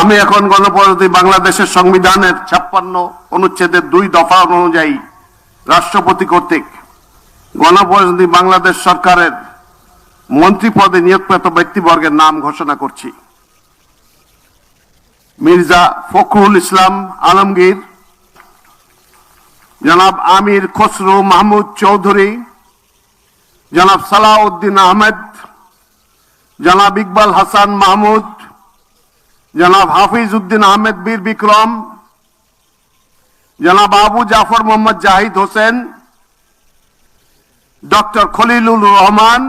আমি এখন গণপ্রজাতন্ত্রী বাংলাদেশের সংবিধানের ছাপ্পান্ন অনুচ্ছেদের দুই দফা অনুযায়ী রাষ্ট্রপতি কর্তৃক গণপ্রজাতন্ত্রী বাংলাদেশ সরকারের মন্ত্রী পদে নিয়োগপ্রাপ্ত ব্যক্তিবর্গের নাম ঘোষণা করছি। মির্জা ফখরুল ইসলাম আলমগীর, জনাব আমির খসরু মাহমুদ চৌধুরী, জনাব সালাউদ্দিন আহমেদ, জনাব ইকবাল হাসান মাহমুদ জনাব হাফিজ উদ্দিন আহমেদ বীর বিক্রম, জনাব আবু জাফর মোহাম্মদ জাহিদ হোসেন, ডক্টর খলিলুর রহমান,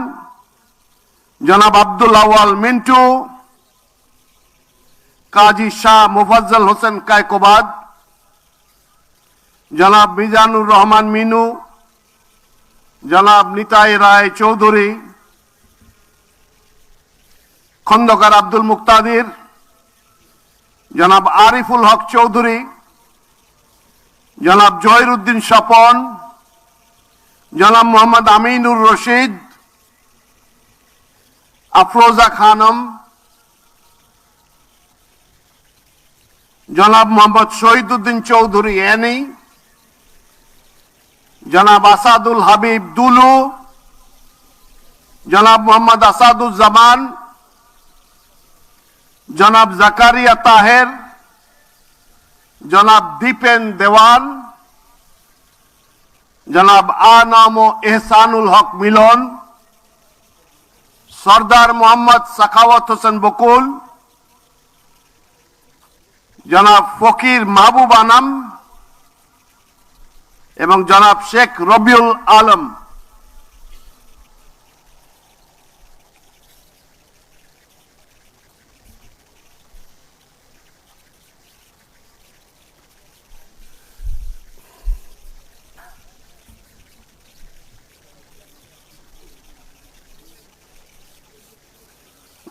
জনাব আব্দুল আওয়াল মিন্টু, কাজী শাহ মুফাজ্জল হোসেন কায়কোবাদ, জনাব মিজানুর রহমান মিনু, জনাব নিতাই রায় চৌধুরী, খন্দকার আব্দুল মুক্তাদির জনাব আরিফুল হক চৌধুরী, জনাব জহিরুদ্দিন স্বপন, জনাব মোহাম্মদ আমিনুর রশিদ, আফরোজা খানম, জনাব মোহাম্মদ শহীদুদ্দিন চৌধুরী এনি, জনাব আসাদুল হাবিব দুলু, জনাব মোহাম্মদ আসাদুজ্জামান জনাব জাকারিয়া তাহের, জনাব দীপেন দেওয়ান, জনাব আনাম ও এহসানুল হক মিলন, সর্দার মোহাম্মদ সাখাওয়াত হোসেন বকুল, জনাব ফকির মাহবুব আনাম এবং জনাব শেখ রবিউল আলম।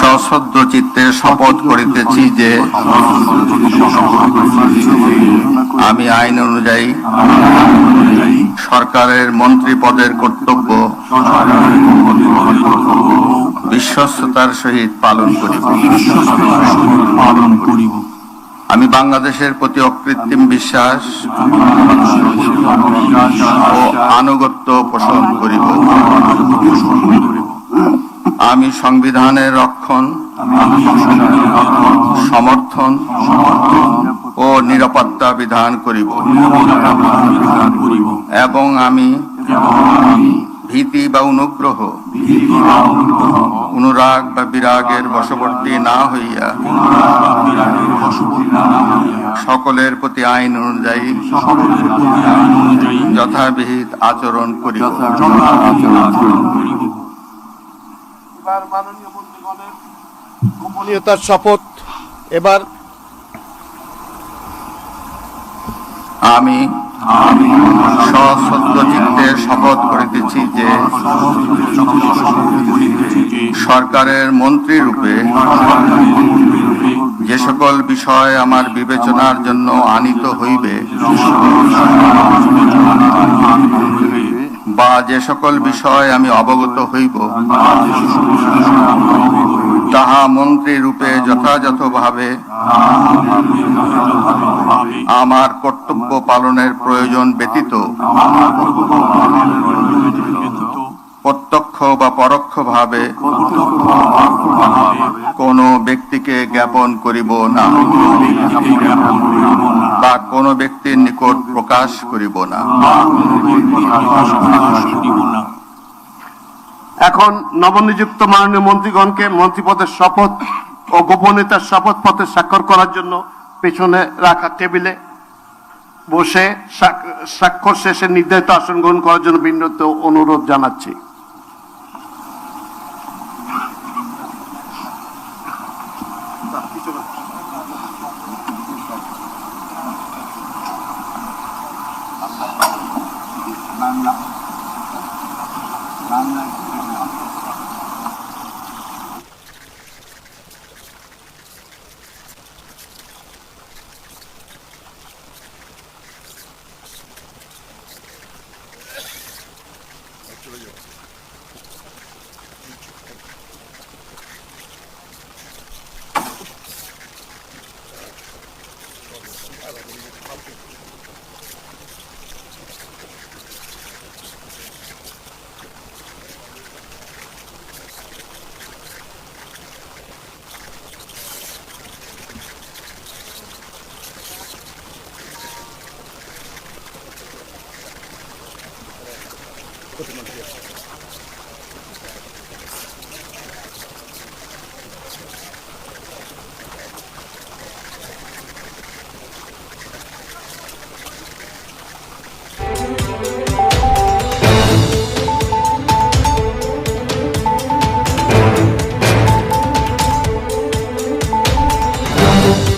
সশ্রদ্ধ চিত্তে শপথ করিতেছি যে আমি আইন অনুযায়ী সরকারের মন্ত্রী পদের কর্তব্য বিশ্বস্ততার সহিত পালন করিব। আমি বাংলাদেশের প্রতি অকৃত্রিম বিশ্বাস ও আনুগত্য পোষণ করিব। আমি সংবিধানের রক্ষণ সমর্থন ও নিরাপত্তা বিধান করিব। এবং আমি ভীতি বা অনুগ্রহ। অনুরাগ বা বিরাগের বশবর্তী না হইয়া সকলের প্রতি আইন অনুযায়ী যথাবিহিত আচরণ মন্ত্রীগণের গোপনীয়তার শপথ। এবার আমি সশ্রদ্ধ চিত্তে শপথ করিতেছি যে সরকারের মন্ত্রী রূপে যে সকল বিষয় আমার বিবেচনার জন্য আনিত হইবে, বা যে সকল বিষয় আমি অবগত হইব, তাহা মন্ত্রী রূপে যথাযথভাবে আমার কর্তব্য পালনের প্রয়োজন ব্যতীত, প্রত্যক্ষ বা পরোক্ষভাবে কোনো ব্যক্তিকে জ্ঞাপন করিব না বা কোনো ব্যক্তির নিকট প্রকাশ করিব না। এখন নবনিযুক্ত মাননীয় মন্ত্রীগণকে মন্ত্রীপদের শপথ ও গোপনীয়তার শপথ পত্রে স্বাক্ষর করার জন্য পেছনে রাখা টেবিলে বসে স্বাক- স্বাক্ষর শেষে নির্ধারিত আসন গ্রহণ করার জন্য বিনীত অনুরোধ জানাচ্ছি। ことなんです。